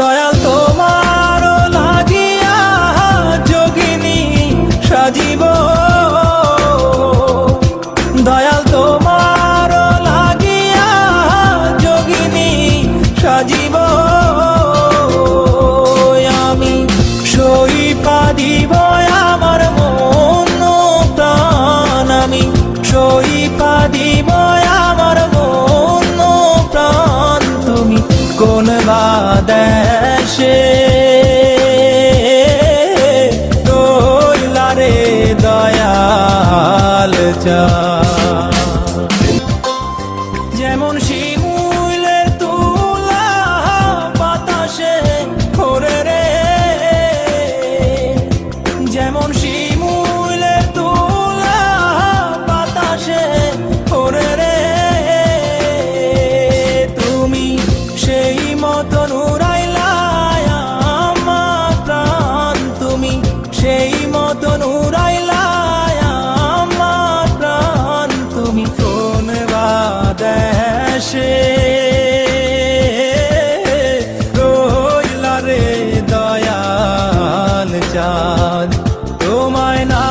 দয়াল তোমার লাগিয়া যোগিনী সাজিব। দয়াল তোমার লাগিয়া যোগিনী সাজিব। কোন বাদেশে? দয়াল চা ভাসে রইলা রে দয়ান চাঁদ। তোমায় না